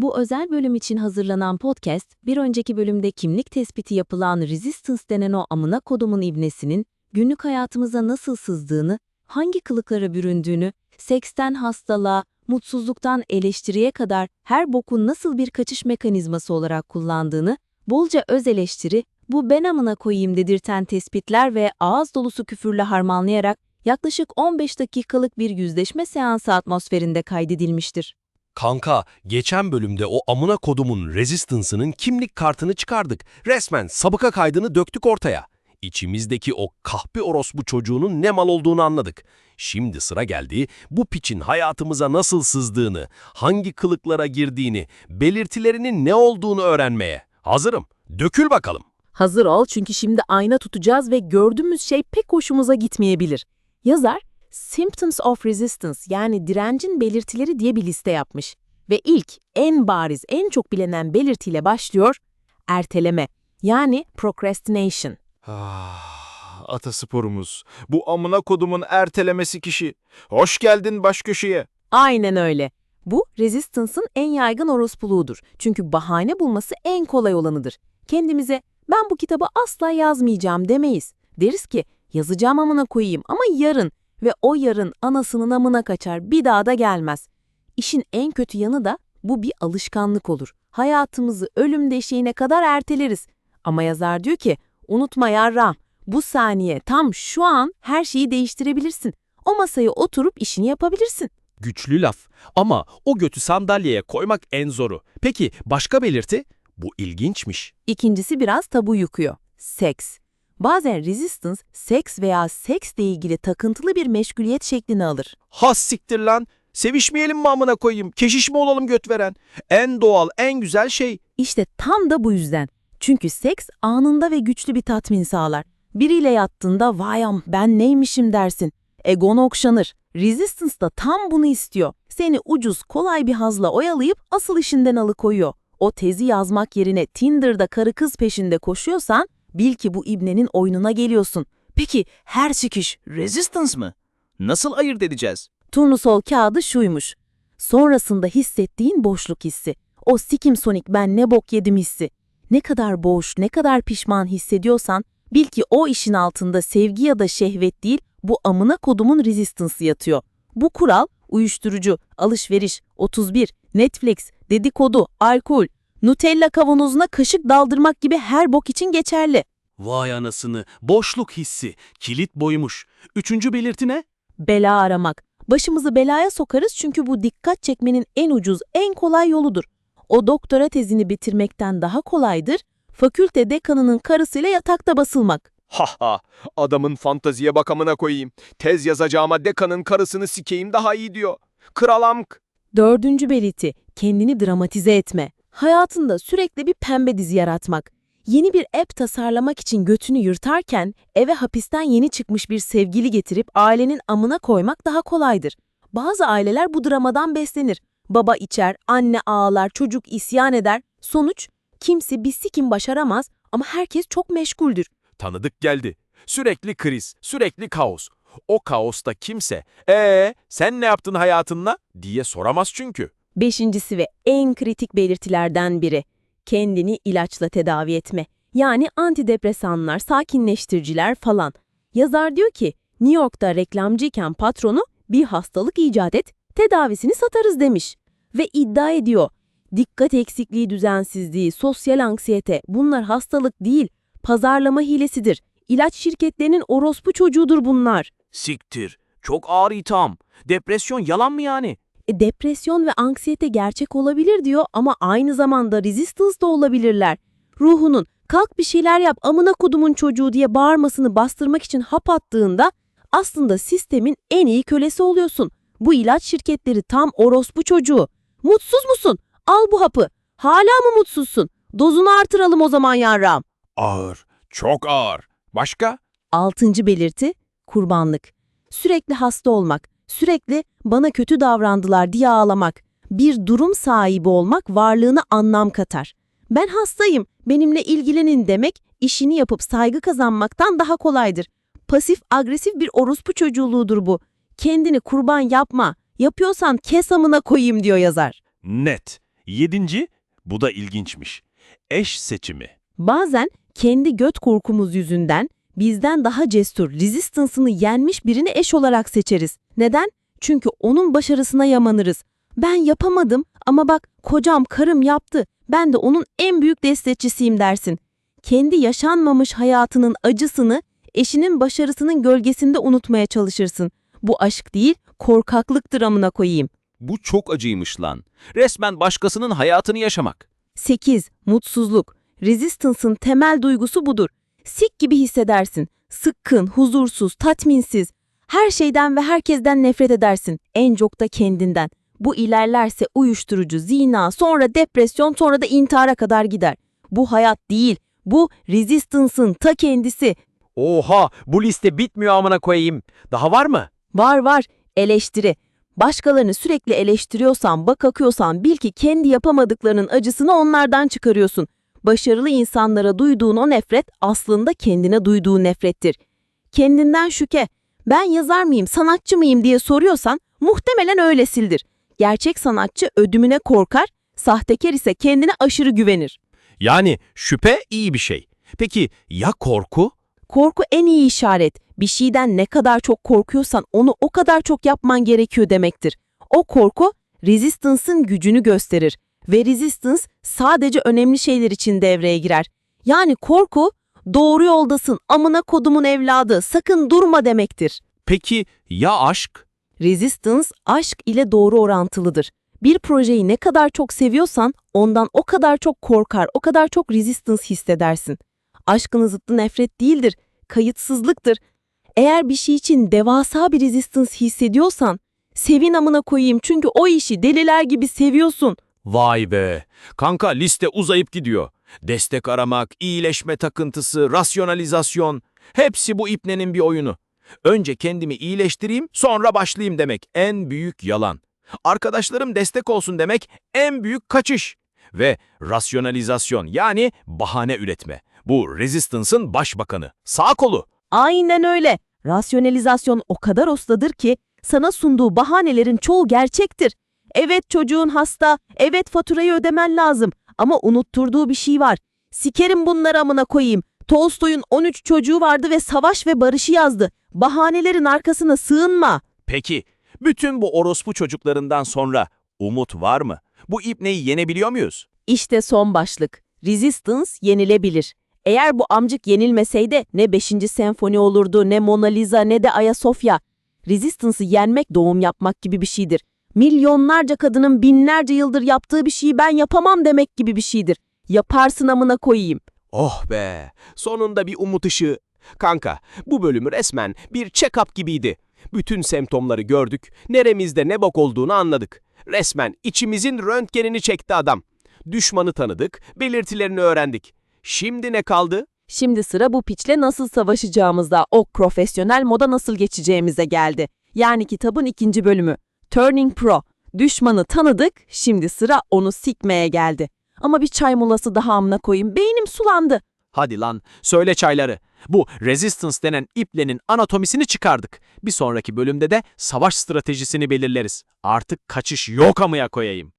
Bu özel bölüm için hazırlanan podcast, bir önceki bölümde kimlik tespiti yapılan Resistance denen o amına kodumun ibnesinin günlük hayatımıza nasıl sızdığını, hangi kılıklara büründüğünü, seksten hastalığa, mutsuzluktan eleştiriye kadar her bokun nasıl bir kaçış mekanizması olarak kullandığını, bolca öz eleştiri, bu ben amına koyayım dedirten tespitler ve ağız dolusu küfürle harmanlayarak yaklaşık 15 dakikalık bir yüzleşme seansı atmosferinde kaydedilmiştir. Kanka, geçen bölümde o amına kodumun Resistance'ının kimlik kartını çıkardık. Resmen sabıka kaydını döktük ortaya. İçimizdeki o kahpe orospu çocuğunun ne mal olduğunu anladık. Şimdi sıra geldi bu piçin hayatımıza nasıl sızdığını, hangi kılıklara girdiğini, belirtilerinin ne olduğunu öğrenmeye. Hazırım. Dökül bakalım. Hazır ol çünkü şimdi ayna tutacağız ve gördüğümüz şey pek hoşumuza gitmeyebilir. Yazar, Symptoms of Resistance yani direncin belirtileri diye bir liste yapmış. Ve ilk, en bariz, en çok bilinen belirtiyle başlıyor, erteleme yani procrastination. Ah, atasporumuz. Bu amına kodumun ertelemesi kişi. Hoş geldin baş köşeye. Aynen öyle. Bu, Resistance'ın en yaygın orospuluğudur. Çünkü bahane bulması en kolay olanıdır. Kendimize, ben bu kitabı asla yazmayacağım demeyiz. Deriz ki, yazacağım amına koyayım ama yarın ve o yarın anasının amına kaçar, bir daha da gelmez. İşin en kötü yanı da bu bir alışkanlık olur. Hayatımızı ölüm deşiğine kadar erteleriz. Ama yazar diyor ki, unutma yarram, bu saniye tam şu an her şeyi değiştirebilirsin. O masaya oturup işini yapabilirsin. Güçlü laf ama o götü sandalyeye koymak en zoru. Peki başka belirti? Bu ilginçmiş. İkincisi biraz tabu yıkıyor. Seks. Bazen resistance, seks veya seksle ilgili takıntılı bir meşguliyet şeklini alır. Has siktir lan. Sevişmeyelim mi amına koyayım? Keşiş mi olalım göt veren? En doğal, en güzel şey. İşte tam da bu yüzden. Çünkü seks anında ve güçlü bir tatmin sağlar. Biriyle yattığında vayam ben neymişim dersin. Egon okşanır. Resistance da tam bunu istiyor. Seni ucuz, kolay bir hazla oyalayıp asıl işinden alıkoyuyor. O tezi yazmak yerine Tinder'da karı kız peşinde koşuyorsan bil ki bu ibnenin oyununa geliyorsun. Peki her çıkış resistance mı? Nasıl ayırt edeceğiz? Turnusol kağıdı şuymuş. Sonrasında hissettiğin boşluk hissi. O sikim sonik ben ne bok yedim hissi. Ne kadar boş, ne kadar pişman hissediyorsan bil ki o işin altında sevgi ya da şehvet değil bu amına kodumun rezistansı yatıyor. Bu kural uyuşturucu, alışveriş, 31, Netflix, dedikodu, alkol, Nutella kavanozuna kaşık daldırmak gibi her bok için geçerli. Vay anasını, boşluk hissi, kilit boymuş. Üçüncü belirti ne? Bela aramak. Başımızı belaya sokarız çünkü bu dikkat çekmenin en ucuz, en kolay yoludur. O doktora tezini bitirmekten daha kolaydır, fakülte dekanının karısıyla yatakta basılmak. Ha ha. Adamın fantaziye bak amına koyayım. Tez yazacağıma dekanın karısını sikeyim daha iyi diyor. Kralamk. Dördüncü belirti, kendini dramatize etme. Hayatında sürekli bir pembe dizi yaratmak. Yeni bir app tasarlamak için götünü yırtarken eve hapisten yeni çıkmış bir sevgili getirip ailenin amına koymak daha kolaydır. Bazı aileler bu dramadan beslenir. Baba içer, anne ağlar, çocuk isyan eder. Sonuç, kimse bir sikim başaramaz ama herkes çok meşguldür. Tanıdık geldi. Sürekli kriz, sürekli kaos. O kaosta kimse, ee sen ne yaptın hayatınla diye soramaz çünkü. Beşincisi ve en kritik belirtilerden biri, kendini ilaçla tedavi etme. Yani antidepresanlar, sakinleştiriciler falan. Yazar diyor ki, New York'ta reklamcıyken patronu bir hastalık icat et, tedavisini satarız demiş. Ve iddia ediyor, dikkat eksikliği düzensizliği, sosyal anksiyete bunlar hastalık değil, pazarlama hilesidir. İlaç şirketlerinin orospu çocuğudur bunlar. Siktir. Çok ağır itham. Depresyon yalan mı yani? E, depresyon ve anksiyete gerçek olabilir diyor ama aynı zamanda resistance da olabilirler. Ruhunun kalk bir şeyler yap amına kodumun çocuğu diye bağırmasını bastırmak için hap attığında aslında sistemin en iyi kölesi oluyorsun. Bu ilaç şirketleri tam orospu çocuğu. Mutsuz musun? Al bu hapı. Hala mı mutsuzsun? Dozunu artıralım o zaman yarram. Ağır, çok ağır. Başka? Altıncı belirti kurbanlık. Sürekli hasta olmak, sürekli bana kötü davrandılar diye ağlamak, bir durum sahibi olmak varlığına anlam katar. Ben hastayım, benimle ilgilenin demek işini yapıp saygı kazanmaktan daha kolaydır. Pasif agresif bir orospu çocuğuluğudur bu. Kendini kurban yapma. Yapıyorsan kes amına koyayım diyor yazar. Net. Yedinci, bu da ilginçmiş. Eş seçimi. Bazen kendi göt korkumuz yüzünden bizden daha cesur, resistance'ını yenmiş birini eş olarak seçeriz. Neden? Çünkü onun başarısına yamanırız. Ben yapamadım ama bak kocam, karım yaptı. Ben de onun en büyük destekçisiyim dersin. Kendi yaşanmamış hayatının acısını eşinin başarısının gölgesinde unutmaya çalışırsın. Bu aşk değil, korkaklıktır amına koyayım. Bu çok acıymış lan. Resmen başkasının hayatını yaşamak. 8. Mutsuzluk. Resistance'ın temel duygusu budur. Sik gibi hissedersin. Sıkkın, huzursuz, tatminsiz. Her şeyden ve herkesten nefret edersin. En çok da kendinden. Bu ilerlerse uyuşturucu, zina, sonra depresyon, sonra da intihara kadar gider. Bu hayat değil. Bu Resistance'ın ta kendisi. Oha bu liste bitmiyor amına koyayım. Daha var mı? Var var. Eleştiri. Başkalarını sürekli eleştiriyorsan, bakakıyorsan bil ki kendi yapamadıklarının acısını onlardan çıkarıyorsun. Başarılı insanlara duyduğun o nefret aslında kendine duyduğu nefrettir. Kendinden şüke. Ben yazar mıyım, sanatçı mıyım diye soruyorsan muhtemelen öylesildir. Gerçek sanatçı ödümüne korkar, sahtekar ise kendine aşırı güvenir. Yani şüphe iyi bir şey. Peki ya korku? Korku en iyi işaret. Bir şeyden ne kadar çok korkuyorsan onu o kadar çok yapman gerekiyor demektir. O korku Resistance'ın gücünü gösterir ve Resistance sadece önemli şeyler için devreye girer. Yani korku doğru yoldasın amına kodumun evladı sakın durma demektir. Peki ya aşk? Resistance aşk ile doğru orantılıdır. Bir projeyi ne kadar çok seviyorsan ondan o kadar çok korkar, o kadar çok resistance hissedersin. Aşkın zıttı nefret değildir, kayıtsızlıktır. Eğer bir şey için devasa bir resistance hissediyorsan, sevin amına koyayım çünkü o işi deliler gibi seviyorsun. Vay be! Kanka liste uzayıp gidiyor. Destek aramak, iyileşme takıntısı, rasyonalizasyon. Hepsi bu ipnenin bir oyunu. Önce kendimi iyileştireyim, sonra başlayayım demek en büyük yalan. Arkadaşlarım destek olsun demek en büyük kaçış. Ve rasyonalizasyon yani bahane üretme. Bu Resistance'ın başbakanı, sağ kolu. Aynen öyle. Rasyonalizasyon o kadar ustadır ki sana sunduğu bahanelerin çoğu gerçektir. Evet çocuğun hasta, evet faturayı ödemen lazım ama unutturduğu bir şey var. Sikerim bunları amına koyayım. Tolstoy'un 13 çocuğu vardı ve savaş ve barışı yazdı. Bahanelerin arkasına sığınma. Peki, bütün bu orospu çocuklarından sonra umut var mı? Bu ipneyi yenebiliyor muyuz? İşte son başlık. Resistance yenilebilir. Eğer bu amcık yenilmeseydi ne 5. senfoni olurdu, ne Mona Lisa, ne de Ayasofya. Resistance'ı yenmek doğum yapmak gibi bir şeydir. Milyonlarca kadının binlerce yıldır yaptığı bir şeyi ben yapamam demek gibi bir şeydir. Yaparsın amına koyayım. Oh be! Sonunda bir umut ışığı. Kanka, bu bölümü resmen bir check-up gibiydi. Bütün semptomları gördük, neremizde ne bok olduğunu anladık. Resmen içimizin röntgenini çekti adam. Düşmanı tanıdık, belirtilerini öğrendik. Şimdi ne kaldı? Şimdi sıra bu piçle nasıl savaşacağımızda, o profesyonel moda nasıl geçeceğimize geldi. Yani kitabın ikinci bölümü. Turning Pro. Düşmanı tanıdık, şimdi sıra onu sikmeye geldi. Ama bir çay molası daha amına koyayım, beynim sulandı. Hadi lan, söyle çayları. Bu Resistance denen iplenin anatomisini çıkardık. Bir sonraki bölümde de savaş stratejisini belirleriz. Artık kaçış yok amıya koyayım.